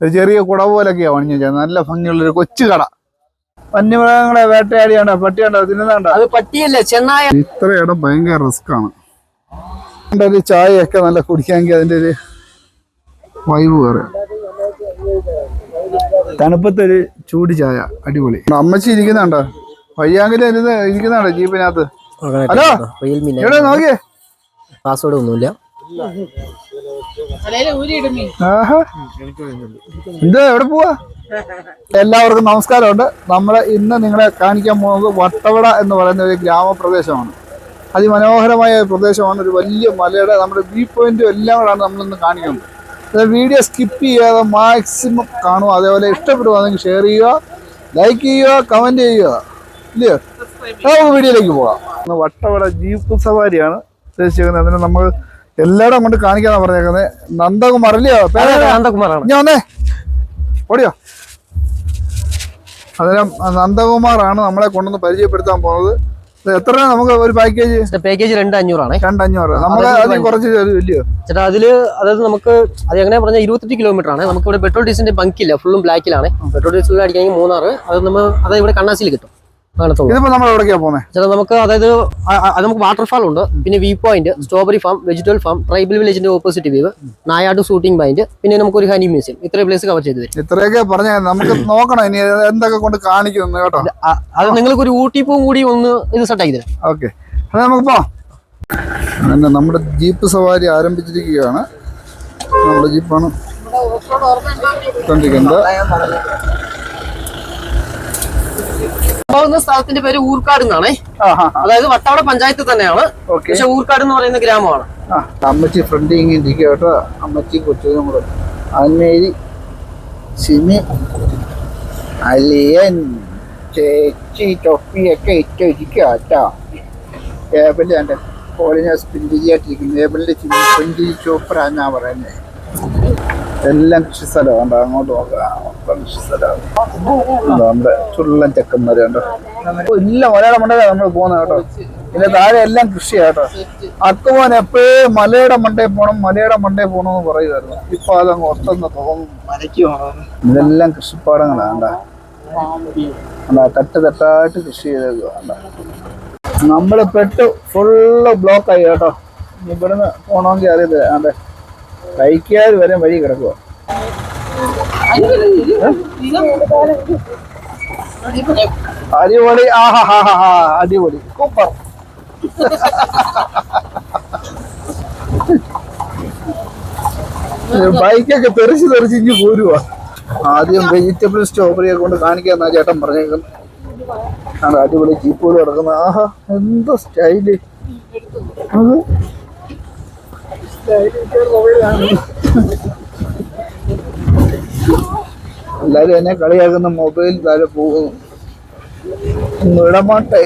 ഒരു ചെറിയ കുട പോലൊക്കെയാണ് പണിഞ്ഞു ചേർന്നത് നല്ല ഭംഗിയുള്ളൊരു കൊച്ചു കട. വന്യമൃഗങ്ങളെ വേട്ടയാടിയാണ്ടോ? പട്ടിയാണ്ടോ? തിന്നുന്നുണ്ടോ? അത് പട്ടിയല്ലേ ചെന്നായ. ഇത്ര ഇടം ഭയങ്കര റിസ്ക് ആണ്. ഒരു ചായയൊക്കെ നല്ല കുടിക്കാമെങ്കിൽ അതിന്റെ ഒരു വൈബ് വേറെ. തണുപ്പത്തൊരു ചൂട് ചായ അടിപൊളി. അമ്മച്ചി ഇരിക്കുന്നുണ്ടോ? വയ്യാങ്കിലെ ഇരിക്കുന്നുണ്ടോ ജീപ്പിനകത്ത്? ഹലോ? നോക്കിയേ? പാസ്വേഡ് ഒന്നുമില്ല. ഇത് എവിടെ പോവാ? എല്ലാവർക്കും നമസ്കാരമുണ്ട്. നമ്മൾ ഇന്ന് നിങ്ങളെ കാണിക്കാൻ പോകുന്നത് വട്ടവട എന്ന് പറയുന്ന ഒരു ഗ്രാമപ്രദേശമാണ്. അതിമനോഹരമായ ഒരു പ്രദേശമാണ്. ഒരു വലിയ മലയുടെ നമ്മുടെ വ്യൂ പോയിന്റും എല്ലാം കൂടാണ് നമ്മളിന്ന് കാണിക്കുന്നത്. വീഡിയോ സ്കിപ്പ് ചെയ്യാതെ മാക്സിമം കാണുക. അതേപോലെ ഇഷ്ടപ്പെടുവാണെങ്കിൽ ഷെയർ ചെയ്യുക ലൈക്ക് ചെയ്യുക കമന്റ് ചെയ്യുക. ഇല്ലയോ നമുക്ക് വീഡിയോയിലേക്ക് പോകാം. വട്ടവട ജീപ്പ് സവാരിയാണ് ഉദ്ദേശിക്കുന്നത് അതിന് നമ്മൾ എല്ലായിടം അങ്ങോട്ട് കാണിക്കാന്നാ പറഞ്ഞേക്കുന്നത് നന്ദകുമാർ അല്ലയോ പേര് അനന്തകുമാറാണ് ഞാൻ വന്നേ. ഓടിയോ? അന്നേരം നന്ദകുമാറാണ് നമ്മളെ കൊണ്ടുവന്ന് പരിചയപ്പെടുത്താൻ പോകുന്നത്. എത്രയാണ് എത്ര നമുക്ക് ഒരു പാക്കേജ് പാക്കേജ് രണ്ട് അഞ്ഞൂറാണ്. രണ്ടഞ്ഞൂറ്. നമുക്ക് അതിൽ കുറച്ച് ഇല്ലയോ? ചേട്ടാ അതിൽ അതായത് നമുക്ക് അത് എങ്ങനെ പറഞ്ഞാൽ ഇരുപത്തെട്ട് കിലോമീറ്റർ ആണ്. നമുക്ക് ഇവിടെ പെട്രോൾ ഡീസലിന്റെ ബങ്കില്ല ഫുള്ളും ബ്ലാക്കിലാണ് പെട്രോൾ ഡീസലിൽ അടിക്കണമെങ്കിൽ മൂന്നാറ്. അത് നമ്മൾ അത് ഇവിടെ കണ്ണാസിയിൽ കിട്ടും. ഇതിപ്പോ നമ്മൾ എവിടേക്കാ പോകുന്നത് ചേട്ടാ നമുക്ക് അതായത് അത് നമുക്ക് വാട്ടർഫാൾ ഉണ്ട്. പിന്നെ view point strawberry farm vegetable farm tribal വില്ലേജിന്റെ opposite view നായാട്ട് ഷൂട്ടിംഗ് പോയിന്റ് പിന്നെ നമുക്ക് ഒരു ഹനി മ്യൂസിയം ഇത്രയും പ്ലേസ് കവർ ചെയ്ത് തരും. ഇത്രയൊക്കെ പറഞ്ഞ നമുക്ക് നോക്കണം ഇനി എന്തൊക്കെ കൊണ്ട് കാണിക്കുന്നു കേട്ടോ. അത് നിങ്ങൾക്ക് ഒരു ഊട്ടി ഊട്ടിപ്പും കൂടി ഒന്ന് ഇത് സെറ്റ് ആക്കി തരാം. ഓക്കെ. അത് നമുക്ക് പോവാം. അങ്ങനെ നമ്മുടെ ജീപ്പ് സവാരി ആരംഭിച്ചിരിക്കുകയാണ്. നമ്മുടെ ജീപ്പാണ്. കണ്ടിരിക്കുന്നത് പോകുന്ന സ്ഥലത്തിന്റെ പേര് ഊർക്കാട് എന്നാണേ. അതായത് വട്ടവട പഞ്ചായത്ത് തന്നെയാണ്. പക്ഷെ ഊർക്കാട് എന്ന് പറയുന്ന ഗ്രാമമാണ്. അമ്മച്ചി ഫ്രണ്ട് ഇങ്ങനെ ഇരിക്കുക കേട്ടോ. അമ്മച്ചി കൊച്ചു കൂടെ. അന്നേരി സിമി അലിയൻ ചേച്ചി തൊപ്പിയൊക്കെ ഇട്ട് ഇരിക്കുക കേട്ടോ. ഏബിൾ എന്റെ കോളിനെ സ്പിൻഡിരിയായിട്ടിരിക്കുന്നു ഏബിളിന്റെ സ്പിൻഡിരി ചോപ്പറാന്നാ പറയുന്നത് എല്ലാം കൃഷി സ്ഥലമുണ്ട് അങ്ങോട്ട് നോക്കാം. കൃഷി സ്ഥലമാണ് നമ്മുടെ ചുള്ളൻ ചെക്കന്മാര് കണ്ടോ? ഇല്ല മലയാളം മണ്ടയിലാണ് നമ്മൾ പോകുന്നത് കേട്ടോ. ഇതിന്റെ താഴെ എല്ലാം കൃഷിയാ കേട്ടോ. അക്കുമോൻ എപ്പോഴും മലയുടെ മണ്ടയിൽ പോകണം മലയുടെ മണ്ടയിൽ പോകണം എന്ന് പറയുമായിരുന്നു ഇപ്പൊ അതങ്ങ് ഒത്തെന്ന് തോന്നുന്നു ഇതെല്ലാം കൃഷിപ്പാടങ്ങളാണ് കണ്ടാ. തട്ട് തട്ടായിട്ട് കൃഷി ചെയ്തേക്കുവാണ്ട നമ്മൾ പെട്ട് ഫുള്ള് ബ്ലോക്കായി കേട്ടോ. ഇനി ഇവിടുന്ന് പോണമെങ്കിൽ അറിയത്തില്ല. അതെ ബൈക്കുകാർ വരെ വഴി കിടക്കുക അടിപൊളി ആഹാ ഹാ ഹാ ഹാ അടിപൊളി. സൂപ്പർ. ബൈക്കൊക്കെ തെറിച്ച് തെറിച്ച് ഇഞ്ഞ് പോരുവാ. ആദ്യം വെജിറ്റബിൾ സ്ട്രോബെറി ഒക്കെ കൊണ്ട് കാണിക്കാന്നാ ചേട്ടൻ പറഞ്ഞേക്കുന്നത്. ആണ് അടിപൊളി ജീപ്പുകൾ കിടക്കുന്ന ആഹാ എന്താ സ്റ്റൈൽ. അത്. എല്ലാരും എന്നെ കളിയാക്കുന്ന മൊബൈൽ താഴെ പോകും ഇടമാട്ടെ.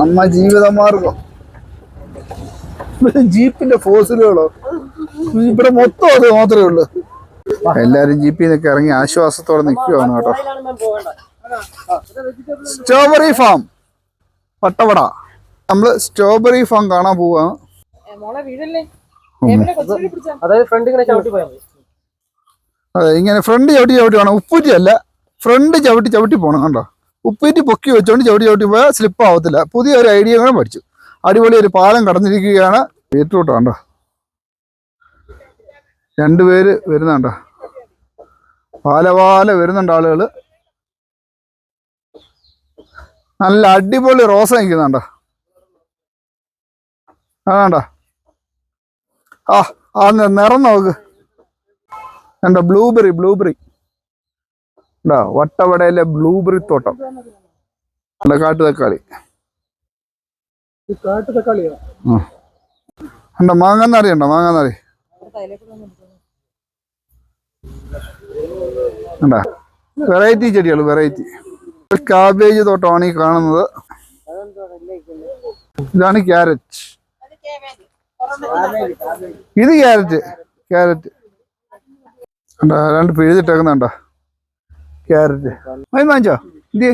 നമ്മ ജീവിതമാർഗം. ജീപ്പിന്റെ ഫോസിലുകളോ? ഇവിടെ മൊത്തം അത് മാത്രമേ ഉള്ളൂ. എല്ലാരും ജീപ്പിൽ നിന്നൊക്കെ ഇറങ്ങി ആശ്വാസത്തോടെ നിൽക്കുവാണ് കേട്ടോ. Strawberry farm Pattavada. നമ്മൾ സ്ട്രോബെറി ഫാം കാണാൻ പോവാണ്. പിടിച്ചാ. അതായത് ഫ്രണ്ട് ഇങ്ങനെ ചവിട്ടി പോയാൽ മതി. അതെ ഇങ്ങനെ ഫ്രണ്ട് ചവിട്ടി ചവിട്ടി വേണം ഉപ്പൂറ്റി അല്ല ഫ്രണ്ട് ചവിട്ടി ചവിട്ടി പോകണം കണ്ടോ? ഉപ്പൂറ്റി പൊക്കി വെച്ചോണ്ട് ചവിട്ടി ചവിട്ടി പോയാൽ സ്ലിപ്പ് ആവത്തില്ല. പുതിയ ഒരു ഐഡിയ കൂടെ പഠിച്ചു. അടിപൊളി ഒരു പാലം കടന്നിരിക്കുകയാണ് ബീറ്റ്റൂട്ട് കണ്ടോ? രണ്ടുപേര് വരുന്നുണ്ടോ. പാല പാല വരുന്നുണ്ട് ആളുകൾ നല്ല അടിപൊളി റോസ നിൽക്കുന്നുണ്ടോ. അതാണ്ടോ ആ ആ നിറം നോക്ക്. എന്താ ബ്ലൂബെറി ബ്ലൂബെറി ഉണ്ടോ വട്ടവടയിലെ ബ്ലൂബെറി തോട്ടം. അല്ല കാട്ടു തക്കാളി. കാട്ടു തക്കാളിയോ എന്താ മാങ്ങാന്നറി. ഉണ്ടോ മാങ്ങന്നറി വെറൈറ്റി ചെടികൾ വെറൈറ്റി കാബേജ് തോട്ടമാണ് ഈ കാണുന്നത്. ഇതാണ് ക്യാരറ്റ് ഇത് ക്യാരറ്റ് ക്യാരറ്റ് കണ്ടോ രണ്ട് പിഴുതിട്ടേക്കുന്നുണ്ടോ ക്യാരറ്റ് വൈൻ വാങ്ങിച്ചോ? എന്ത്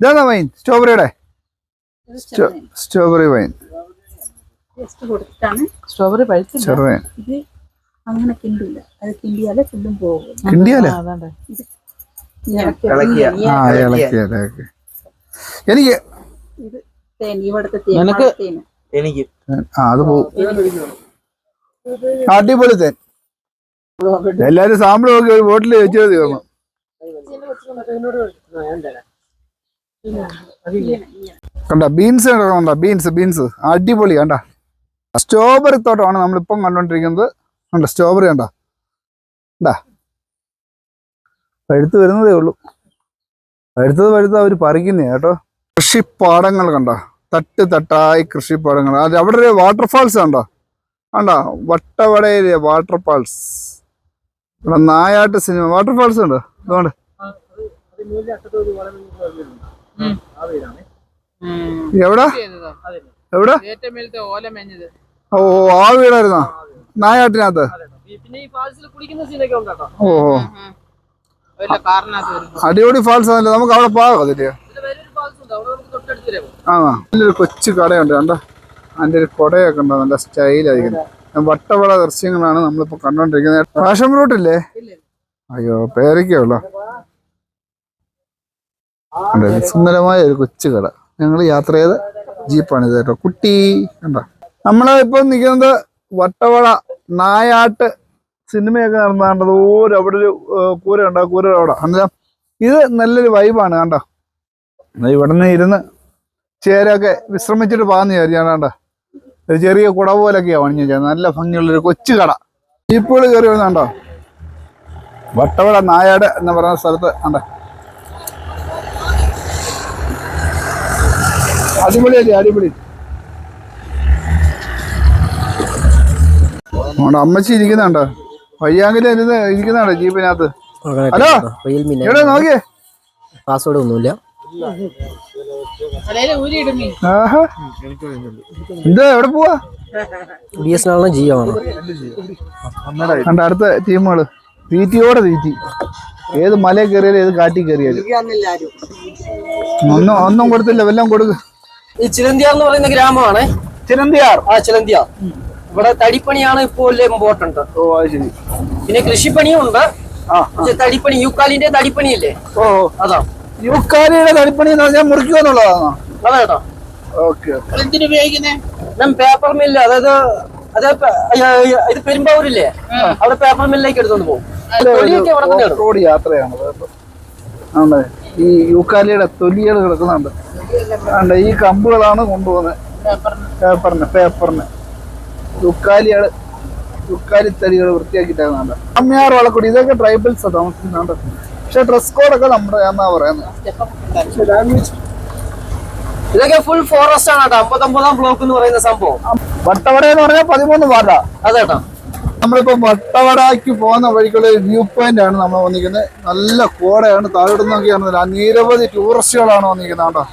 ഇതാണോ വൈൻ സ്ട്രോബെറിയുടെ സ്ട്രോബെറി വൈൻ സ്ട്രോബെറി ചെറുവൈൻ ഇത് അങ്ങനെ കിണ്ടില്ല. അത് കിണ്ടിയാലേ ഫുഡും പോകും കിണ്ടിയാലേ? ഇത് എനിക്ക് ആ അത് പോകും അടിപൊളി തേൻ. എല്ലാരും സാമ്പിൾ നോക്കി ഒരു ബോട്ടിൽ മതി തീർന്നു കണ്ട ബീൻസ് കണ്ട ബീൻസ് ബീൻസ്. അടിപൊളി കണ്ട. സ്ട്രോബെറി തോട്ടമാണ് നമ്മളിപ്പം കണ്ടോണ്ടിരിക്കുന്നത് കണ്ട സ്ട്രോബെറി കണ്ട. കണ്ടാ. പഴുത്ത് വരുന്നതേ ഉള്ളൂ. പഴുത്തത് പഴുത്ത അവർ പറിക്കുന്നേ കേട്ടോ. കൃഷിപ്പാടങ്ങൾ കണ്ട. തട്ട് തട്ടായി കൃഷിപ്പാടങ്ങൾ. അത് അവിടെ ഒരു വാട്ടർഫാൾസ് കണ്ടോ. കണ്ട വട്ടവടയിലെ വാട്ടർഫാൾസ് ഇവിടെ നായാട്ട് സിനിമ. വാട്ടർഫാൾസ് ഉണ്ടോ? അതുകൊണ്ട്. എവിടെ? എവിടെ? ഓ ആ വീടായിരുന്നോ? നായാട്ടിനകത്ത്. ഓ അടിപൊളി ഫാൾസ് ആണല്ലോ. നമുക്ക് അവിടെ പോകാം അതിൽ. ഇത് വേറൊരു ഉണ്ട്. അവിടെ നമുക്ക് തൊട്ടടുത്ത് വരാം ആ നല്ലൊരു കൊച്ചു കടയുണ്ട്. കണ്ടോ? അതിന്റെ ഒരു കുടയൊക്കെ ഉണ്ടോ? നല്ല സ്റ്റൈലായിരിക്കും വട്ടവട ദൃശ്യങ്ങളാണ് നമ്മളിപ്പോ കണ്ടോണ്ടിരിക്കുന്നത്. പാഷൻ ഫ്രൂട്ട് ഇല്ലേ? അയ്യോ പേരയ്ക്കുള്ളോ സുന്ദരമായ ഒരു കൊച്ചു കട. ഞങ്ങൾ യാത്ര ചെയ്ത ജീപ്പാണ് ഇത് കേട്ടോ. കുട്ടി കണ്ടോ? നമ്മളെ ഇപ്പൊ നിൽക്കുന്നത് വട്ടവട നായാട്ട് സിനിമയൊക്കെ നടന്നാണ്ടത് ഓരോ അവിടെ ഒരു കൂര ഉണ്ടോ. കൂര അവിടെ. അന്നേരം ഇത് നല്ലൊരു വൈബാണ് കണ്ടോ? ഇവിടെ നിന്ന് ഇരുന്ന് ചേരൊക്കെ വിശ്രമിച്ചിട്ട് പോകാന്ന് വിചാരിച്ചാണ് കണ്ടോ? ഒരു ചെറിയ കുട പോലൊക്കെയാണ് പണിഞ്ഞു വെച്ചത് നല്ല ഭംഗിയുള്ളൊരു കൊച്ചു കട. ജീപ്പുകൾ കയറി വരുന്നുണ്ടോ വട്ടവട നായാട് എന്ന് പറയുന്ന സ്ഥലത്ത് ഉണ്ട് അടിപൊളിയല്ലേ അടിപൊളി. നമ്മുടെ അമ്മച്ചി ഇരിക്കുന്നുണ്ടോ വയ്യാങ്കിലെ ഇരുന്ന് ഇരിക്കുന്നുണ്ടോ ജീപ്പിനകത്ത്? ഹലോ? നോക്കിയേ? പാസ്വേഡ് ഒന്നുമില്ല. ആഹാ. എന്താ എവിടെ പോവാ? ബി എസ് എൻ ജിയോ ആണ് കണ്ട അടുത്ത ടീമുകൾ. തീറ്റിയോടെ തീറ്റി ഏത് മല കയറിയാലും ഏത് കാട്ടി കയറിയാലും. ഒന്നും ഒന്നും കൊടുത്തില്ല വല്ലതും കൊടുക്ക. ഈ ചിലന്തിയാർ എന്ന് പറയുന്ന ഗ്രാമമാണ്. ചിലന്തിയാർ? ആ ചിലന്തിയാർ. ഇവിടെ തടിപ്പണിയാണ് ഇപ്പോൾ ഇമ്പോർട്ടന്റ് ഓ അത് ശരി. പിന്നെ കൃഷിപ്പണിയും ഉണ്ട്. തടിപ്പണി യൂക്കാലിന്റെ തടിപ്പണിയില്ലേ? ഓ. അതാ. യുക്കാലിയുടെ തടിപ്പണി എന്ന് പറഞ്ഞാൽ മുറിക്കുക എന്നുള്ളതാണോ? അതാ കേട്ടോ. ഓക്കെ എന്തിനു ഉപയോഗിക്കുന്നേ? പേപ്പർ മില്ല് അതായത് അത് ഇത് പെരുമ്പാവൂരില്ലേ? അവിടെ പേപ്പർ മില്ലിലേക്ക് എടുത്തോണ്ട് പോകും. റോഡ് യാത്രയാണ് കേട്ടോ. ഈ യൂക്കാലിയുടെ തൊലികൾ കിടക്കുന്നുണ്ട്. ആണ്ടെ ഈ കമ്പുകളാണ് കൊണ്ടുപോകുന്നത് പേപ്പറിന് പേപ്പറിന്. യുക്കാലികൾ യുക്കാലി തടികൾ വൃത്തിയാക്കിയിട്ടാകുന്നുണ്ട് അമ്മയാർ വളക്കുടി ഇതൊക്കെ ട്രൈബൽസ് താമസിക്കുന്നുണ്ട്. പക്ഷെ ഡ്രസ് കോഡൊക്കെ നമ്മുടെ എന്നാ പറയുന്നത് ഇതൊക്കെ ഫുൾ ഫോറസ്റ്റ് ആണ് കേട്ടോ. അമ്പത്തൊമ്പതാം ബ്ലോക്ക് എന്ന് പറയുന്ന സംഭവം. വട്ടവട എന്ന് പറഞ്ഞാൽ പതിമൂന്ന് വാർഡാ അതേട്ടാ നമ്മളിപ്പോ വട്ടവടയ്ക്ക് പോകുന്ന വഴിക്കുള്ള ഒരു വ്യൂ പോയിന്റ് ആണ് നമ്മൾ വന്നിരിക്കുന്നത് നല്ല കോടയാണ്. താഴോട്ട് നോക്കിയാണ് നിരവധി ടൂറിസ്റ്റുകളാണ് വന്നിരിക്കുന്നത് കേട്ടോ.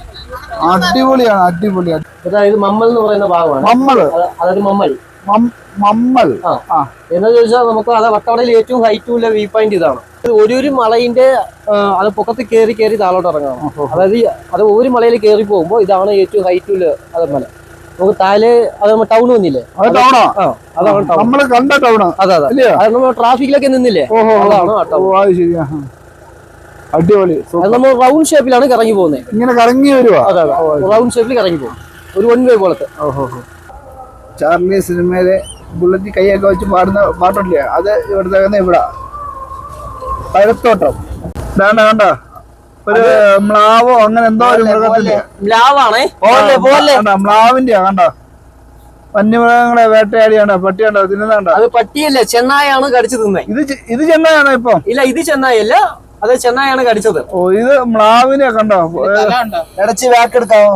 അടിപൊളിയാണ് അടിപൊളിയാണ് അതായത് മമ്മൽ എന്ന് പറയുന്ന ഭാഗമാണ്. മമ്മൾ അത് അതായത് മമ്മൽ. മമ്മൽ. എന്ന് ചോദിച്ചാൽ നമുക്ക് അത് വട്ടവടയിൽ ഏറ്റവും ഹൈറ്റും ഉള്ള വ്യൂ പോയിന്റ് ഇതാണ്. ഒരു ഒരു മലയിന്റെ അത് പൊക്കത്ത് കയറി കയറി താഴോട്ട് ഇറങ്ങണം. അതായത് അത് ഒരു മലയിൽ കയറി പോകുമ്പോൾ ഇതാണ് ഏറ്റവും ഹൈറ്റും ഉള്ള അത് മല. നമുക്ക് താഴെ അത് ടൗൺ വന്നില്ലേ? അതാണ് കണ്ട അതെ അതെ. ഇല്ലയോ? അത് നമ്മൾ ട്രാഫിക്കിലൊക്കെ നിന്നില്ലേ? അതാണ് ആ ടൗൺ. അടിപൊളി. നമ്മൾ റൗണ്ട് ഷേപ്പിലാണ് കറങ്ങി പോകുന്നത് ഇങ്ങനെ കറങ്ങി വരുവാ? റൗണ്ട് ഷേപ്പിൽ കറങ്ങി പോകും. ഒരു വൺ വേ പോലത്തെ. ഓഹോ. ചാർലി സിനിമയിലെ ബുള്ളറ്റ് കൈയൊക്കെ വെച്ച് പാടുന്ന പാട്ടില്ലേ അത് ഇവിടുത്തെ ഇവിടെ. പഴത്തോട്ടം. വേണ്ട വേണ്ട. ഒരു മ്ലാവോ അങ്ങനെ എന്തോ ഒരു മൃഗത്തിന്റെ മ്ലാവിന്റെ കണ്ട വന്യമൃഗങ്ങളെ വേട്ടയാടിയാണ് പട്ടിയാണ്ടോ തിന്നുന്നാണ്ട അത് പട്ടിയല്ല ചെന്നായാണ് കടിച്ചു തിന്നേ. ഇത് ഇത് ചെന്നായാണോ ഇപ്പൊ? ഇല്ല ഇത് ചെന്നായല്ല അത് ചെന്നായാണ് കടിച്ചത്. ഓ ഇത് മ്ലാവിനെ കണ്ടോ? ഇടച്ച് ബാക്കെടുക്കാവോ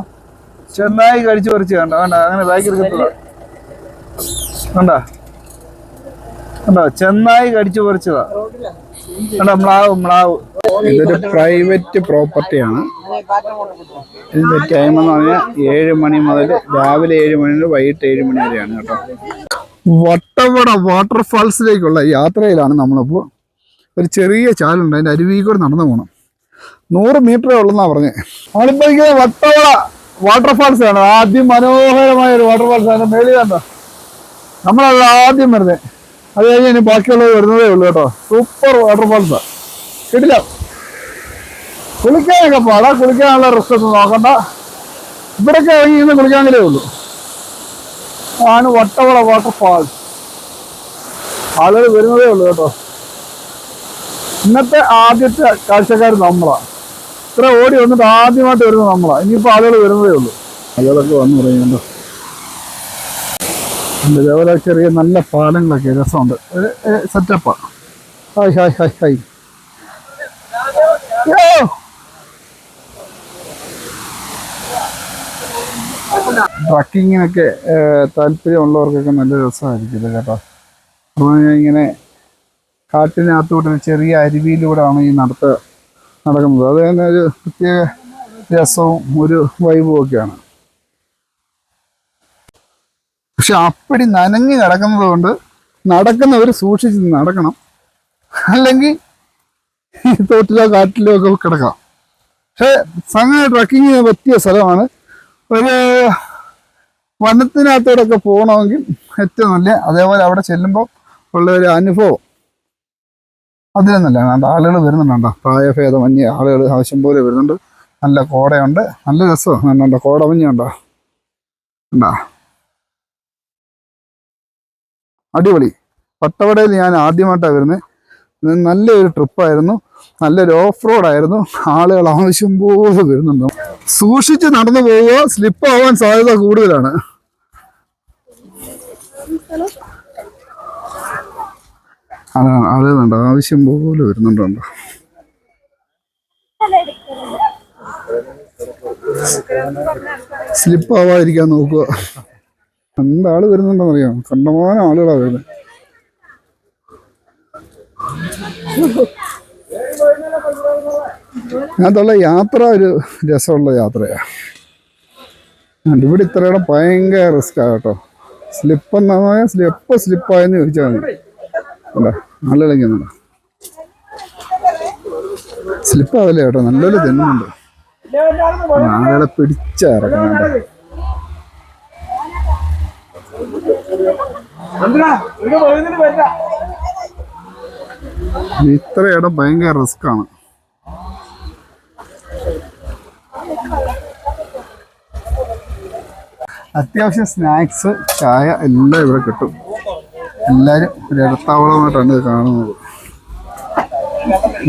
ചെന്നായി കടിച്ചു പറിച്ചു കണ്ടോ? കണ്ട അങ്ങനെ ബാക്ക് എടുക്കത്തില്ല. കണ്ട? കണ്ടോ? ചെന്നായി കടിച്ചു പറിച്ചതാ. കണ്ടോ? മ്ലാവ് മ്ലാവ്. ഇതൊരു പ്രൈവറ്റ് പ്രോപ്പർട്ടിയാണ്. ഇതിന്റെ ടൈം എന്ന് പറഞ്ഞാൽ ഏഴ് മണി മുതൽ രാവിലെ ഏഴ് മണി മുതൽ വൈകിട്ട് ഏഴ് മണി വരെയാണ് കേട്ടോ. വട്ടവട വാട്ടർഫാൾസിലേക്കുള്ള യാത്രയിലാണ് നമ്മളിപ്പോൾ. ഒരു ചെറിയ ചാലുണ്ട്. അതിന്റെ അരുവിയിൽ കൂടെ നടന്നു പോകണം നൂറ് മീറ്ററേ ഉള്ളെന്നാ പറഞ്ഞത് നമ്മളിപ്പോൾ വട്ടവട വാട്ടർഫാൾസ് ആണ്. ആദ്യം മനോഹരമായ ഒരു വാട്ടർഫാൾസ് ആണ്. മേളിൽ കണ്ടോ? നമ്മളത് ആദ്യം വരുന്നത് അത് കഴിഞ്ഞ് ഇനി ബാക്കിയുള്ളത് വരുന്നതേ ഉള്ളൂ കേട്ടോ. സൂപ്പർ വാട്ടർഫോൾസ് കിട്ടില്ല കുളിക്കാനൊക്കെ പാടാ. കുളിക്കാനുള്ള റിസ്ക് ഒന്നും നോക്കണ്ട. ഇവിടൊക്കെ ഇറങ്ങി ഇന്ന് കുളിക്കാമെങ്കിലേ ഉള്ളൂ. ആണ് വട്ടവള വാട്ടർഫാൾസ് ആളുകൾ വരുന്നതേ ഉള്ളൂ കേട്ടോ. ഇന്നത്തെ ആദ്യത്തെ കാഴ്ചക്കാർ നമ്മളാ. ഇത്ര ഓടി വന്നിട്ട് ആദ്യമായിട്ട് വരുന്നത് നമ്മളാ. ഇനിയിപ്പോൾ ആളുകൾ വരുന്നതേ ഉള്ളൂ. ആളുകളൊക്കെ വന്നു പറയുന്നുണ്ടോ. ഇതേപോലെ ചെറിയ നല്ല പാലങ്ങളൊക്കെ രസമുണ്ട്. ഒരു സെറ്റപ്പാണ് ഹായ് ഹായ് ഹായ് ഹായ്! ട്രക്കിങ്ങിനൊക്കെ താല്പര്യമുള്ളവർക്കൊക്കെ നല്ല രസമായിരിക്കും കേട്ടോ. അപ്പോൾ ഇങ്ങനെ കാട്ടിനകത്തൂടെ ഒരു ചെറിയ അരുവിയിലൂടെയാണ് ഈ നടത്ത് നടക്കുന്നത്. അത് തന്നെ ഒരു പ്രത്യേക രസവും ഒരു വൈബും ഒക്കെയാണ്. പക്ഷെ അപ്പടി നനഞ്ഞ് കിടക്കുന്നത് കൊണ്ട് നടക്കുന്നവർ സൂക്ഷിച്ച് നടക്കണം. അല്ലെങ്കിൽ തോട്ടിലോ കാട്ടിലോ ഒക്കെ കിടക്കാം പക്ഷെ സംഗതി ട്രക്കിങ്ങിന് പറ്റിയ സ്ഥലമാണ്. ഒരു വനത്തിനകത്തോടൊക്കെ പോകണമെങ്കിൽ ഏറ്റവും നല്ല അതേപോലെ അവിടെ ചെല്ലുമ്പോൾ ഉള്ള ഒരു അനുഭവം. അതിലും നല്ല ആളുകൾ വരുന്നുണ്ടോ പ്രായഭേദമന്യ ആളുകൾ ആവശ്യം പോലെ വരുന്നുണ്ട്. നല്ല കോടയുണ്ട്. നല്ല രസമാണ് നല്ല കോടമഞ്ഞുണ്ടോ. ഉണ്ടോ അടിപൊളി. പട്ടവടയിൽ ഞാൻ ആദ്യമായിട്ടാണ് വരുന്നത് നല്ലൊരു ട്രിപ്പായിരുന്നു. നല്ലൊരു ഓഫ് റോഡായിരുന്നു ആളുകൾ ആവശ്യം പോലെ വരുന്നുണ്ട്. സൂക്ഷിച്ച് നടന്നു പോവുക സ്ലിപ്പ് ആവാൻ സാധ്യത കൂടുതലാണ്. അതാണ് ആവശ്യം പോലെ വരുന്നുണ്ടോ സ്ലിപ്പ് ആവാതിരിക്കാൻ നോക്കുക. എന്താൾ വരുന്നുണ്ടെന്ന് അറിയാം കണ്ടമാനം ആളുകളാ വരുന്നത് അതിനകത്തുള്ള യാത്ര ഒരു രസമുള്ള യാത്രയാ. ഇവിടെ ഇത്രയുടെ ഭയങ്കര റിസ്ക്കാണ് കേട്ടോ. സ്ലിപ്പ് എന്നാ സ്ലിപ്പ് സ്ലിപ്പായെന്ന് ചോദിച്ചാൽ മതി. അല്ല സ്ലിപ്പ് ആവില്ല കേട്ടോ നല്ലൊരു തെന്നുണ്ട് ആളുകളെ പിടിച്ചിറക്കുന്നുണ്ട് ഇത്ര ഇടം ഭയങ്കര റിസ്ക് ആണ്. അത്യാവശ്യം സ്നാക്സ് ചായ എല്ലാം ഇവിടെ കിട്ടും. എല്ലാവരും ഒരു ഇടത്താവളമായിട്ടാണ് ഇത് കാണുന്നത്.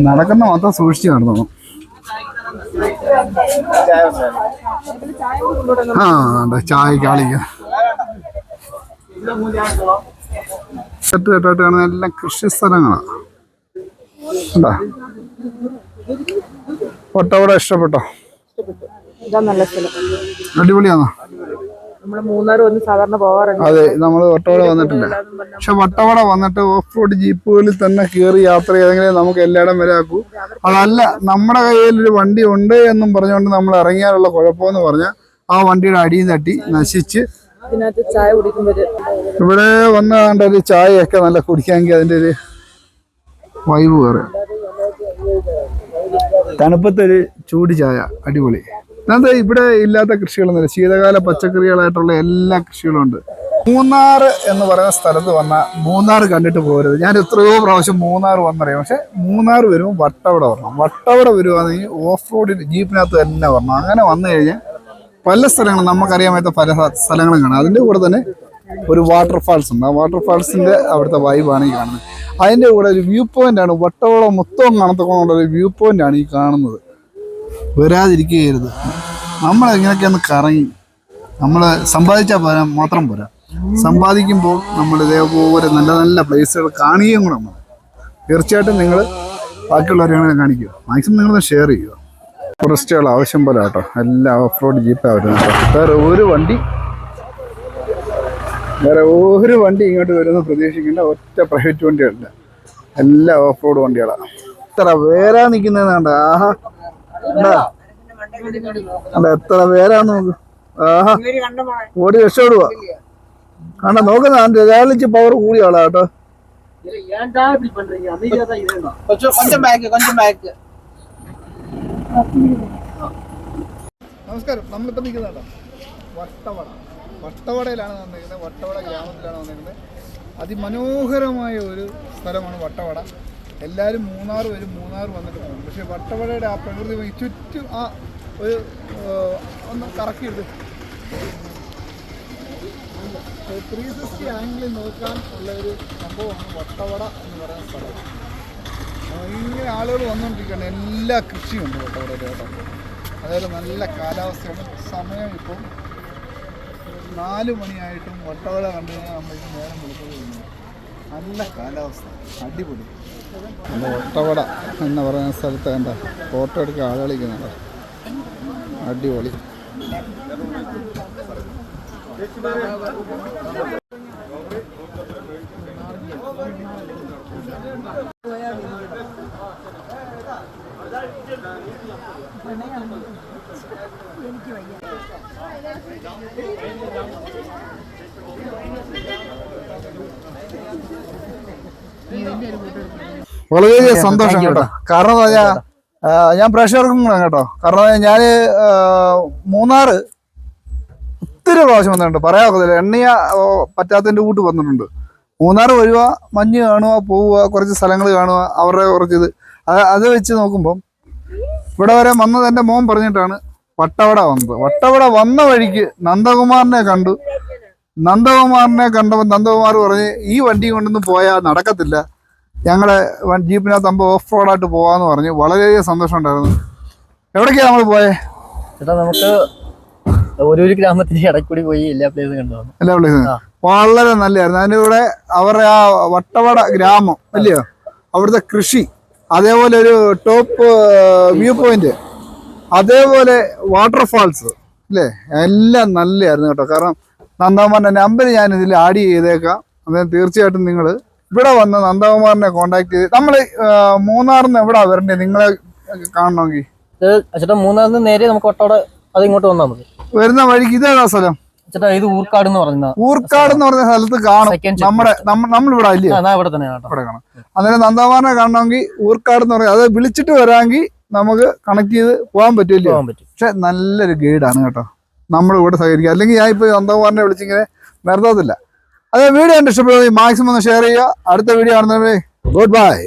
നടക്കുന്ന മാത്രം സൂക്ഷിച്ച് നടന്നു ആ ചായ ചായക്ക് ആളിക്ക സെറ്റ് കെട്ടായിട്ട് കാണുന്ന എല്ലാം കൃഷി സ്ഥലങ്ങളാണ് ഉണ്ടാ ഒട്ടവിടെ ഇഷ്ടപ്പെട്ടോ? അടിപൊളിയാണോ അതെ നമ്മൾ വട്ടവട വന്നിട്ടില്ല. പക്ഷെ വട്ടവട വന്നിട്ട് ഓഫ് റോഡ് ജീപ്പുകളിൽ തന്നെ കയറി യാത്ര ചെയ്തെങ്കിലേ നമുക്ക് എല്ലായിടം വരെ ആക്കൂ അതല്ല നമ്മുടെ കയ്യിൽ ഒരു വണ്ടി ഉണ്ട് എന്നും പറഞ്ഞുകൊണ്ട് നമ്മൾ ഇറങ്ങിയാലുള്ള കുഴപ്പമെന്ന് പറഞ്ഞാൽ ആ വണ്ടിയുടെ അടിയും തട്ടി നശിച്ച് ഇതിനകത്ത് ചായ കുടിക്കുമ്പോൾ ഇവിടെ വന്ന കണ്ട ഒരു ചായയൊക്കെ നല്ല കുടിക്കാമെങ്കിൽ അതിന്റെ ഒരു വൈബ് വേറെ. തണുപ്പത്തൊരു ചൂട് ചായ അടിപൊളി. അതായത് ഇവിടെ ഇല്ലാത്ത കൃഷികളൊന്നുമില്ല. ശീതകാല പച്ചക്കറികളായിട്ടുള്ള എല്ലാ കൃഷികളും ഉണ്ട്. മൂന്നാർ എന്ന് പറയുന്ന സ്ഥലത്ത് വന്ന മൂന്നാർ കണ്ടിട്ട് പോകരുത് ഞാൻ എത്രയോ പ്രാവശ്യം മൂന്നാർ വന്നറിയാം. പക്ഷെ മൂന്നാർ വരുമ്പോൾ വട്ടവട വരണം. വട്ടവട വരുവാണെങ്കിൽ ഓഫ് റോഡിൽ ജീപ്പിനകത്ത് തന്നെ വരണം. അങ്ങനെ വന്നു കഴിഞ്ഞാൽ പല സ്ഥലങ്ങളും നമുക്കറിയാൻ പല സ്ഥലങ്ങളും കാണാം. അതിന്റെ കൂടെ തന്നെ ഒരു വാട്ടർഫാൾസ് ഉണ്ട്. ആ വാട്ടർഫാൾസിന്റെ അവിടുത്തെ വൈബാണ് ഈ കാണുന്നത്. അതിന്റെ കൂടെ ഒരു വ്യൂ പോയിന്റ് ആണ്. വട്ടവള മൊത്തം കാണത്തക്കൊണ്ടുള്ള ഒരു വ്യൂ പോയിന്റ് ആണ് ഈ കാണുന്നത്. വരാതിരിക്കുകയരുത് നമ്മൾ ഇങ്ങനെയൊക്കെ ഒന്ന് കറങ്ങി. നമ്മൾ സമ്പാദിച്ചാൽ പോരാ മാത്രം പോരാ. സമ്പാദിക്കുമ്പോൾ നമ്മൾ ഇതേപോലെ നല്ല നല്ല പ്ലേസുകൾ കാണുകയും കൂടെ നമ്മൾ തീർച്ചയായിട്ടും നിങ്ങൾ ബാക്കിയുള്ളവരെ കാണിക്കുക. മാക്സിമം നിങ്ങളൊന്ന് ഷെയർ ചെയ്യുക. ടൂറിസ്റ്റുകൾ ആവശ്യം പോലെ കേട്ടോ എല്ലാം ഓഫ് റോഡ് ജീപ്പാണ് വരുന്നത് കേട്ടോ വേറെ ഒരു വണ്ടി വേറെ ഒരു വണ്ടി ഇങ്ങോട്ട് വരുന്ന പ്രതീക്ഷിക്കേണ്ട ഒറ്റ പ്രൈവറ്റ് വണ്ടിയല്ല എല്ലാം ഓഫ് റോഡ് വണ്ടികളാണ് എത്ര പേരാ നിൽക്കുന്നത് കണ്ട ആഹാ കണ്ടാ? കണ്ട എത്ര പേരാന്ന് നോക്ക് ആഹാ ഓടി രക്ഷപ്പെടുക കണ്ട നോക്കുന്ന റിയാലിറ്റി പവർ കൂടിയ ആളാ കേട്ടോ ஏன்டா இப்படி பண்றீங்க அமைதியா தான் இருந்தோம் கொஞ்சம் கொஞ்சம் பேக் கொஞ்சம் பேக் നമസ്കാരം. നമ്മളിപ്പോൾ നിൽക്കുന്നുണ്ടോ വട്ടവട. വട്ടവടയിലാണ് വന്നിരിക്കുന്നത്. വട്ടവട ഗ്രാമത്തിലാണ് വന്നിരിക്കുന്നത്. അതിമനോഹരമായ ഒരു സ്ഥലമാണ് വട്ടവട. എല്ലാവരും മൂന്നാർ വരും മൂന്നാർ വന്നിട്ട് പോകും പക്ഷേ വട്ടവടയുടെ ആ പ്രകൃതി ചുറ്റും ആ ഒരു ഒന്ന് കറക്കിയെടുത്ത് ത്രീ സിക്സ്റ്റി ആംഗിളിൽ നോക്കാൻ ഉള്ള ഒരു സംഭവമാണ് വട്ടവട എന്ന് പറയുന്ന സ്ഥലം. ഇങ്ങനെ ആളുകൾ വന്നുകൊണ്ടിരിക്കുകയാണ്. എല്ലാ കൃഷിയുണ്ട് ഉണ്ട് കേട്ടോ അതായത് നല്ല കാലാവസ്ഥയാണ്. സമയം ഇപ്പം നാല് മണിയായിട്ടും വട്ടവട കണ്ടു കഴിഞ്ഞാൽ നമ്മൾ ഈ നേരം വിളിക്കുന്നത് നല്ല കാലാവസ്ഥ. അടിപൊളി. വട്ടവട എന്ന് പറയുന്ന സ്ഥലത്ത് കണ്ട ഫോട്ടോ എടുക്കുക ആളുകളിക്കുന്നുണ്ട് അടിപൊളി. വളരെ സന്തോഷം കേട്ടോ. കാരണം എന്താ പറഞ്ഞാ, ഞാൻ പ്രേക്ഷകർക്കും കേട്ടോ. കാരണം ഞാൻ മൂന്നാറ് ഒത്തിരി പ്രാവശ്യം വന്നിട്ടുണ്ട്. പറയാക്കത്തില്ല എണ്ണയ ഓ, പറ്റാത്തതിന്റെ കൂട്ട് വന്നിട്ടുണ്ട്. മൂന്നാർ വരിക മഞ്ഞ് കാണുക പോവുക കുറച്ച് സ്ഥലങ്ങൾ കാണുക അവരുടെ കുറച്ച് ഇത്. അത് അത് വെച്ച് നോക്കുമ്പം ഇവിടെ വരെ വന്നത് എന്റെ മോൻ പറഞ്ഞിട്ടാണ് വട്ടവട വന്നത്. വട്ടവട വന്ന വഴിക്ക് നന്ദകുമാറിനെ കണ്ടു. നന്ദകുമാറിനെ കണ്ടപ്പോൾ നന്ദകുമാർ പറഞ്ഞ് ഈ വണ്ടി കൊണ്ടൊന്നും പോയാൽ നടക്കത്തില്ല. ഞങ്ങളെ ജീപ്പിനകത്ത് അമ്പ ഓഫ് റോഡായിട്ട് പോകാന്ന് പറഞ്ഞു വളരെയധികം സന്തോഷം ഉണ്ടായിരുന്നു. എവിടേക്കാണ് നമ്മൾ പോയേ? ചേട്ടാ നമുക്ക് ഒരു ഒരു ഇടയ്ക്ക് കൂടി പോയി എല്ലാ പ്ലേസും കണ്ടു എല്ലാ പ്ലേസും വളരെ നല്ലതായിരുന്നു. അതിന്റെ കൂടെ അവരുടെ ആ വട്ടവട ഗ്രാമം അല്ലയോ അവിടുത്തെ കൃഷി. അതേപോലെ ഒരു ടോപ്പ് വ്യൂ പോയിന്റ് അതേപോലെ വാട്ടർഫാൾസ് അല്ലേ എല്ലാം നല്ലതായിരുന്നു കേട്ടോ. കാരണം നന്ദകുമാറിന്റെ നമ്പർ ഞാൻ ഇതിൽ ആഡ് ചെയ്തേക്കാം. അതായത് തീർച്ചയായിട്ടും നിങ്ങൾ ഇവിടെ വന്ന് നന്ദകുമാറിനെ കോൺടാക്ട് ചെയ്ത് നമ്മൾ മൂന്നാറിൽ നിന്ന് എവിടെ വരണ്ടേ? നിങ്ങളെ കാണണമെങ്കിൽ. മൂന്നാറിൽ നിന്ന് നേരെ നമുക്ക് ഒട്ടോടെ അത് ഇങ്ങോട്ട് വന്നാൽ മതി. വരുന്ന വഴിക്ക് ഇതേതാ സ്ഥലം? ചേട്ടാ ഇത് ഊർക്കാട് എന്ന് പറയുന്ന ഊർക്കാട് എന്ന് പറഞ്ഞ സ്ഥലത്ത് കാണും. നമ്മുടെ നമ്മ- നമ്മളിവിടെ ഇല്ലേ? അതാ ഇവിടെ തന്നെ ഇവിടെ കാണാം. അന്നേരം നന്ദകുമാറിനെ കാണണമെങ്കിൽ ഊർക്കാട് എന്ന് പറഞ്ഞാൽ അത് വിളിച്ചിട്ട് വരാമെങ്കിൽ നമുക്ക് കണക്ട് ചെയ്ത് പോകാൻ പറ്റില്ല? പോകാൻ പറ്റും. പക്ഷെ നല്ലൊരു ഗൈഡാണ് കേട്ടോ. നമ്മൾ ഇവിടെ സഹകരിക്കുക അല്ലെങ്കിൽ ഞാൻ ഇപ്പോൾ നന്ദകുമാറിനെ വിളിച്ചിങ്ങനെ നിർത്തത്തില്ല. അതെ വീഡിയോ കണ്ട് ഇഷ്ടപ്പെടുന്നത് മാക്സിമം ഒന്ന് ഷെയർ ചെയ്യുക. അടുത്ത വീഡിയോ കാണുന്നവരെ ഗുഡ് ബൈ